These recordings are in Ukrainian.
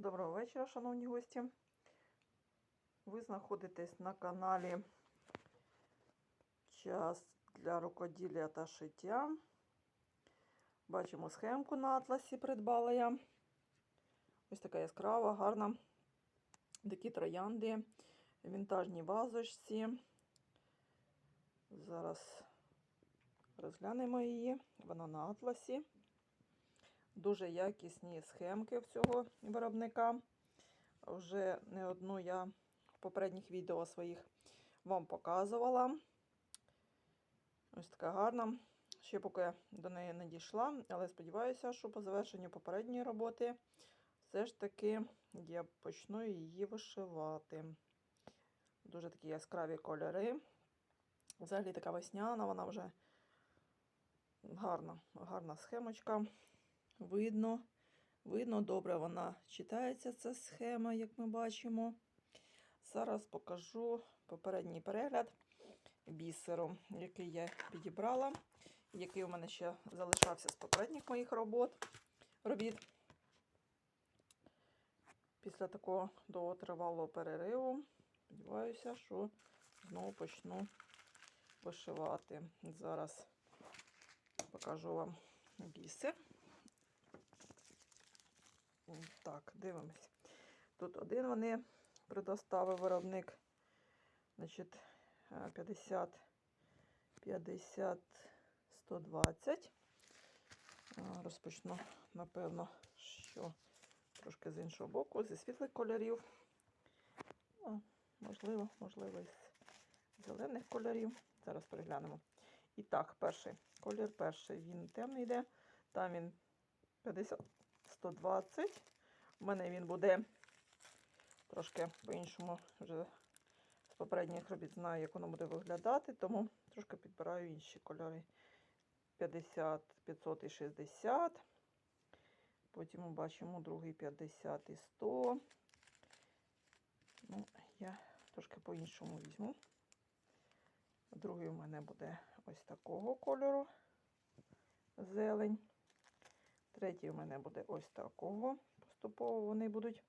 Доброго вечора, шановні гості. Ви знаходитесь на каналі Час для рукоділля та шиття. Бачимо схемку на атласі, придбала я. Ось така яскрава, гарна. Такі троянди, вінтажні вазочці. Зараз розглянемо її. Вона на атласі. Дуже якісні схемки в цього виробника. Вже не одну я в попередніх відео своїх вам показувала. Ось така гарна. Ще поки до неї не дійшла, але сподіваюся, що по завершенню попередньої роботи все ж таки я почну її вишивати. Дуже такі яскраві кольори. Взагалі така весняна, вона вже гарна, гарна схемочка. Видно, видно, добре вона читається, ця схема, як ми бачимо. Зараз покажу попередній перегляд бісеру, який я підібрала, який у мене ще залишався з попередніх моїх робот, робіт. Після такого довготривалого перериву, сподіваюся, що знову почну вишивати. Зараз покажу вам бісер. Так, дивимось. Тут один вони предоставив виробник. Значить, 50, 50, 120. Розпочну, напевно, що трошки з іншого боку, зі світлих кольорів. Можливо, можливо, із зелених кольорів. Зараз переглянемо. І так, перший колір перший, він темний йде. Там він 50. 120. У мене він буде трошки по-іншому вже з попередніх робіт знаю, як воно буде виглядати, тому трошки підбираю інші кольори. 50, 500 і 60. Потім ми бачимо другий 50 і 100. Ну, я трошки по-іншому візьму. Другий у мене буде ось такого кольору зелень. Третій у мене буде ось такого. Поступово вони будуть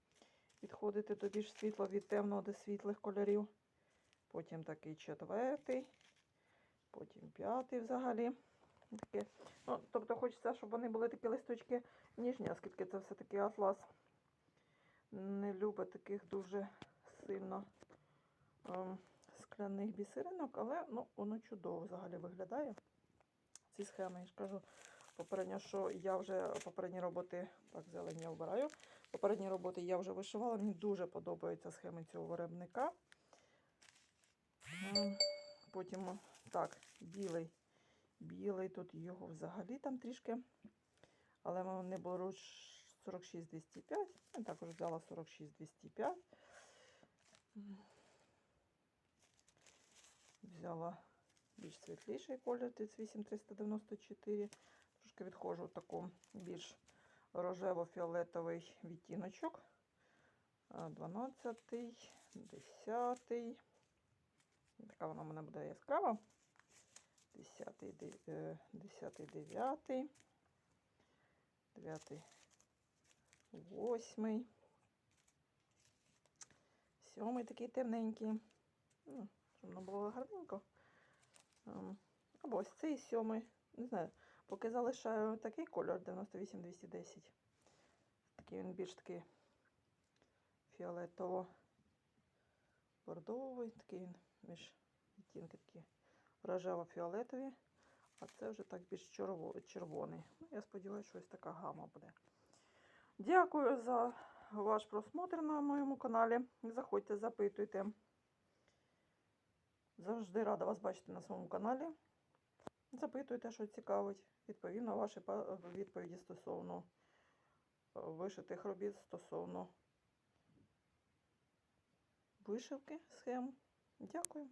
відходити до більш світло від темного до світлих кольорів. Потім такий четвертий, потім п'ятий взагалі. Таке. Ну, Тобто хочеться, щоб вони були такі листочки ніжні, оскільки це все-таки атлас. Не любить таких дуже сильно ем, скляних бісеринок, але ну, воно чудово взагалі виглядає. Ці схеми, я ж кажу, Попередньо, що я вже попередні роботи, так, зелень я вбираю. Попередні роботи я вже вишивала. Мені дуже подобаються схеми цього виробника. Потім, так, білий. Білий, тут його взагалі там трішки. Але вони беруть 46-205. Я також взяла 46-205. Взяла більш світліший колір 38-394. Трошки відходжу в таку більш рожево-фіолетовий відтіночок. 12, 10. Така вона мене буде яскрава. 10, 10, 9, 9, 8. Сьомий такий темненький. Ну, щоб воно було гарненько. Або ось цей сьомий. Не знаю. Поки залишаю такий кольор 98-210. Такий він більш такий фіолетово-бордовий, такий він між відтінки такі рожево-фіолетові, а це вже так більш червоний. Ну, я сподіваюся, що ось така гама буде. Дякую за ваш просмотр на моєму каналі. Заходьте, запитуйте. Завжди рада вас бачити на своєму каналі. Запитуйте, що цікавить. Відповім на ваші відповіді стосовно вишитих робіт, стосовно вишивки схем. Дякую.